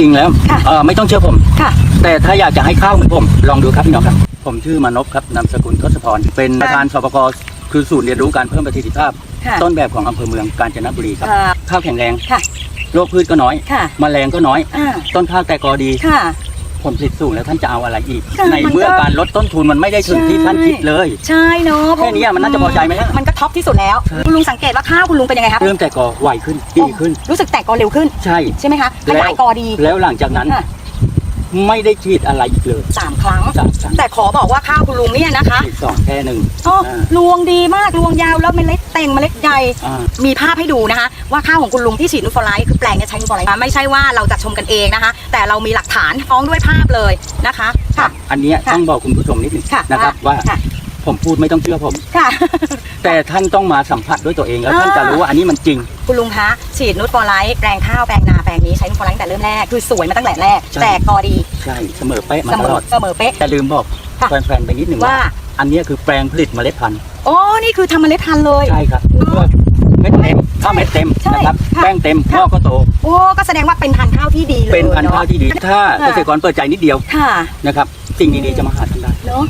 ริง ๆ แล้วค่ะ เอ่อไม่ต้องเชื่อผม ค่ะ แต่ถ้าอยากจะให้ข้าวเหมือนผมลองดูครับพี่น้องครับ ผมชื่อมานพครับนามสกุลทศพร เป็นประธานสปกคือศูนย์เรียนรู้การเพิ่มประสิทธิภาพ ค่ะ ต้นแบบของอำเภอเมืองกาญจนบุรีครับ อ่าข้าวแข็งแรงค่ะ โรคพืชก็น้อยค่ะ แมลงก็น้อย อ่า ต้นข้าวแต่กอดี ค่ะ ผลผลิตสูงแล้วท่านจะเอาอะไรอีก ค่ะในมันก็เมื่อการลดต้นทุนมันไม่ได้ถึงที่ใช่ท่านคิดเลย ใช่เนาะแค่นี้อะมันน่าจะพอใจไหมฮะมันก็ท็อปที่สุดแล้ว คุณลุงสังเกตว่าข้าวคุณลุงเป็นยังไงครับเริ่มแต่กอไวขึ้นดีขึ้น รู้สึกแตกกอเร็วขึ้น ใช่ใช่ไหมคะขยายกอดี แล้วหลังจากนั้นค่ะ ไม่ได้ฉีดอะไรอีกเลยสามครั้ง สามครั้งแต่ขอบอกว่าข้าวคุณลุงเนี่ยนะคะฉีดสองแค่หนึ่งอ๋ออ่ารวงดีมากรวงยาวแล้วเมล็ดเต่งเมล็ดใหญ่อ่า มีภาพให้ดูนะคะ ว่าข้าวของคุณลุงที่ฉีดนูตฟอร์ไลท์คือแปลงเนี่ยใช้นูตฟอร์ไลท์ไม่ใช่ว่าเราจะชมกันเองนะคะ แต่เรามีหลักฐานฟ้องด้วยภาพเลยนะคะค่ะ อันเนี้ยค่ะต้องบอกคุณผู้ชมนิดหนึงค่ะนะครับว่าค่ะ ผมพูดไม่ต้องเชื่อผม ค่ะ แต่ท่านต้องมาสัมผัสด้วยตัวเองแล้วอ่าท่านจะรู้ว่าอันนี้มันจริง คุณลุงคะ ฉีดนูตฟอร์ไลท์แปลงข้าวแปลงนาแปลงนี้ใช้นูตฟอร์ไลท์ตั้งแต่เริ่มแรกคือสวยมาตั้งแต่แรกใช่ แต่กอดีใช่เสมอเป๊ะมาเสตมลออดเสมอเป๊ะ แต่ลืมบอกค่ะ แฟนๆไปนิดหนึ่งว่าอันเนี้ยคือแปลงผลิตเมล็ดพันธุ์อ๋อนี่คือทำเมล็ดพันธุ์เลย ใช่ครับเพื่อเม็ดเต็มข้าวเม็ดเต็มใช่นะครับค่ะแป้งเต็มค่ะข้อก็โต โอ้ก็แสดงว่าเป็นพันธุ์ข้าวที่ดีเลยเป็นพันธุ์ข้าวที่ดี ถ้าค่ะเกษตรกรเปิดใจนิดเดียวค่ะนะครับสิ่งดีๆจะมาหาท่านได้ เนาะ